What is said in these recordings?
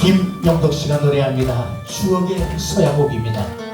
김영덕 씨가 노래합니다. 추억의 서야곡입니다.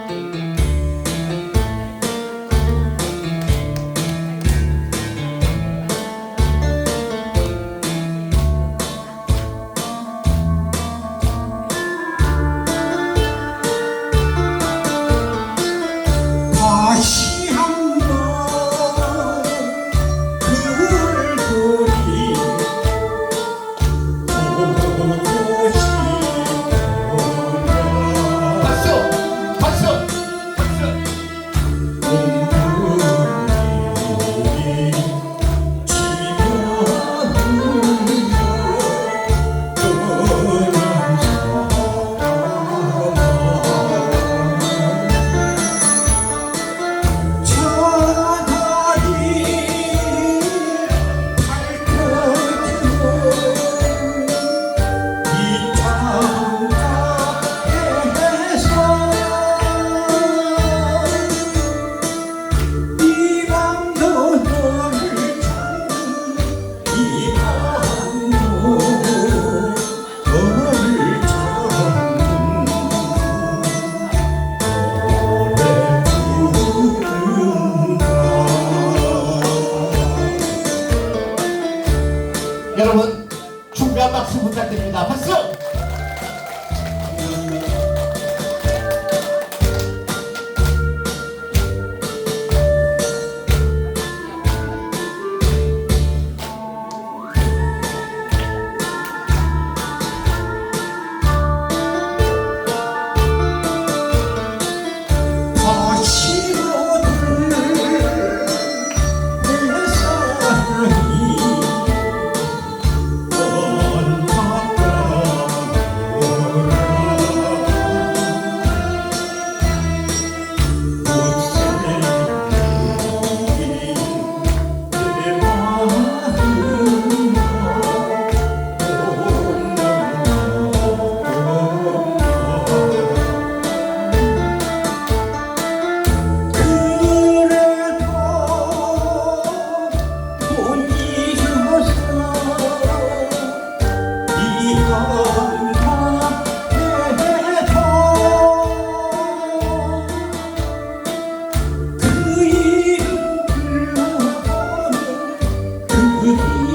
여러분 준비한 박수 부탁드립니다. 박수! cookie.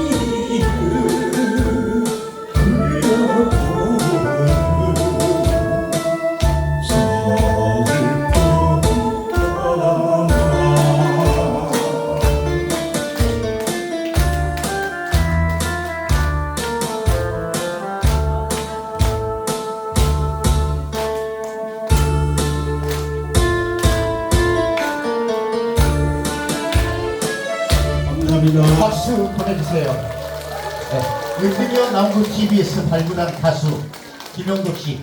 감사합니다. 박수 보내주세요. 네. 은근히 남구 TV에서 발굴한 가수 김영덕 씨